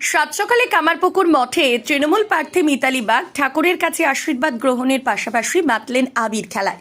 সাত সকালে কামারপুকুর মঠে তৃণমূল প্রার্থী মিতালি বাগ ঠাকুরের কাছে আশীর্বাদ গ্রহণের পাশাপাশি মাতলেন আবির খেলায়।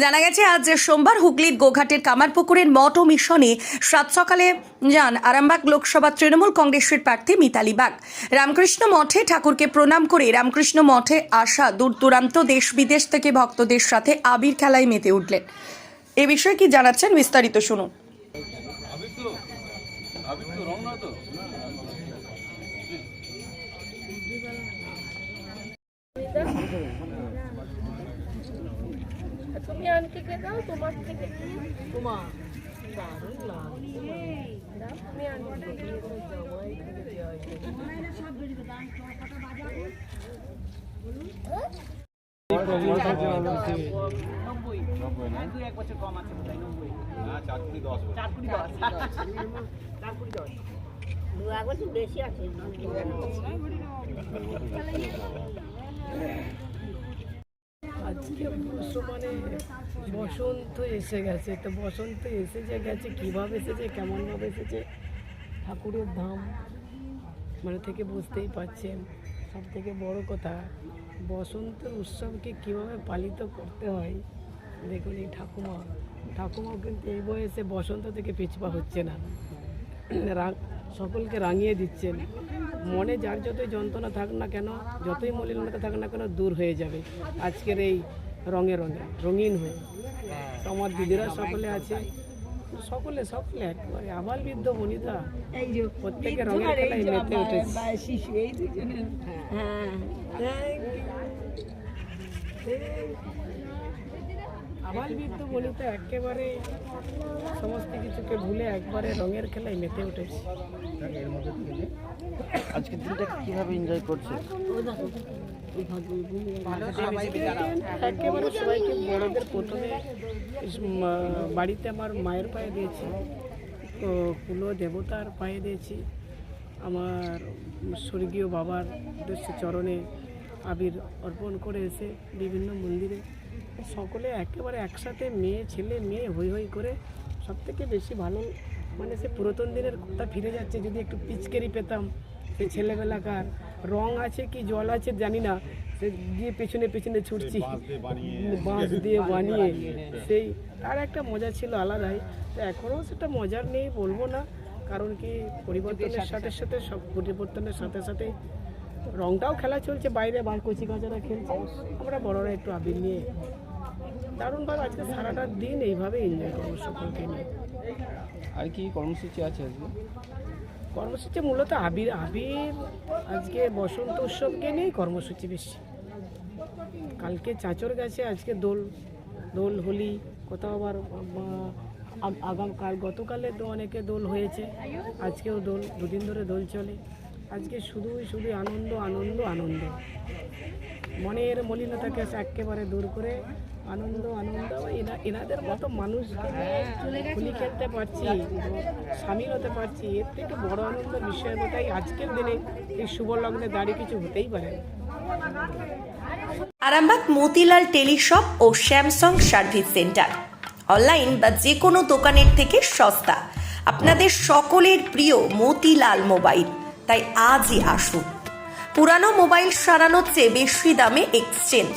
জানা গেছে, আজ সোমবার হুগলির গোঘাটের কামারপুকুরের মঠ ও মিশনে সাত সকালে যান আরামবাগ লোকসভা তৃণমূল কংগ্রেসের প্রার্থী মিতালি বাগ। রামকৃষ্ণ মঠে ঠাকুরকে প্রণাম করে রামকৃষ্ণ মঠে আসা দূর দূরান্ত দেশ বিদেশ থেকে ভক্তদের সাথে আবির খেলায় মেতে উঠলেন। এ বিষয়ে কি জানাচ্ছেন বিস্তারিত শুনুন। তুমি আন্টিকে দাও তোমার থেকে। তোমার দারুণ লাগছে। দাও, তুমি আন্টিকে দিয়ে দাও, থেকে দেওয়া হয়েছে। না চার কুড়ি দশ। বছর। আজকে মানে বসন্ত এসে গেছে। তো বসন্ত এসে যে গেছে, কীভাবে এসেছে, কেমনভাবে এসেছে? ঠাকুরের ধাম মানে থেকে বুঝতেই পারছেন সব থেকে বড় কথা বসন্তের উৎসবকে কীভাবে পালিত করতে হয়, দেখুন এই ঠাকুমা। ঠাকুমাও কিন্তু এই বয়সে বসন্ত থেকে পিছপা হচ্ছে না। রা- সকলকে রাঙিয়ে দিচ্ছেন। মনে যার যতই যন্ত্রণা থাক না কেন যতই মলিনতা থাক না কেন দূর হয়ে যাবে। আজকের এই রঙে রঙে রঙিন হয়ে। আমার দিদিরা সকলে আছে। সকলে সকলে একবারে আবাল বৃদ্ধ বনিতা। প্রত্যেকে রঙের খেলায় মেতে উঠেছে। হ্যাঁ। you. আবাল বৃদ্ধ বনিতা একেবারে সমস্ত কিছুকে ভুলে একবারে রঙের খেলায় মেতে উঠেছে। আজকের দিনটা কীভাবে এনজয় করছে? একেবারে সবাইকে বড়দের প্রথমে বাড়িতে আমার মায়ের পায়ে দিয়েছি তো কুলো দেবতার পায়ে দিয়েছি আমার স্বর্গীয় বাবার উদ্দেশ্য চরণে আবির অর্পণ করে এসে বিভিন্ন মন্দিরে সকলে একেবারে একসাথে মেয়ে ছেলে মেয়ে হই হই করে সব থেকে বেশি ভালো মানে সে পুরাতন দিনের কথা ফিরে যাচ্ছে। যদি একটু পিচকেরি পেতাম সেই ছেলেবেলাকার। রং আছে কি জল আছে জানি না সে গিয়ে পেছনে পেছনে ছুটছি। বাঁশ দিয়ে বানিয়ে। সেই তার একটা মজা ছিল আলাদাই। তো এখনও সেটা মজার নেই বলব না কারণ কি পরিবর্তনের সাথে সাথে সব পরিবর্তনের সাথে সাথে রংটাও খেলা চলছে বাইরে বার কচি কাচারা খেলছে। আমরা বড়রা একটু আবির নিয়ে দারুণভাবে আজকে সারাটা দিন এইভাবে এনজয় করব সকলকে নিয়ে। আর কি কর্মসূচি আছে আজকে? কর্মসূচি মূলত আবির আবির আজকে বসন্ত উৎসবকে নিয়েই কর্মসূচি বেশি। কালকে চাচর গেছে আজকে দোল দোল হোলি কোথাও আবার আগামকাল গতকালে তো অনেকে দোল হয়েছে আজকেও দোল দুদিন ধরে দোল চলে। আজকে শুধুই শুধু আনন্দ আনন্দ আনন্দ। মনের মলিনতাকে একেবারে দূর করে আনন্দ আনন্দ। এনা এনাদের মতো মানুষ হোলি খেলতে পারছি সামিল হতে পারছি এর থেকে বড় আনন্দ বিষয় বোধহয় আজকের দিনে এই শুভ লগ্নে দাঁড়িয়ে কিছু হতেই পারে না। আরামবাগ মতিলাল টেলিশপ ও স্যামসাং সার্ভিস সেন্টার। অনলাইন বা যে কোনো দোকানের থেকে সস্তা। আপনাদের সকলের প্রিয় মতিলাল মোবাইল। তাই আজই আসুন। পুরানো মোবাইল সারানোর চেয়ে বেশি দামে এক্সচেঞ্জ।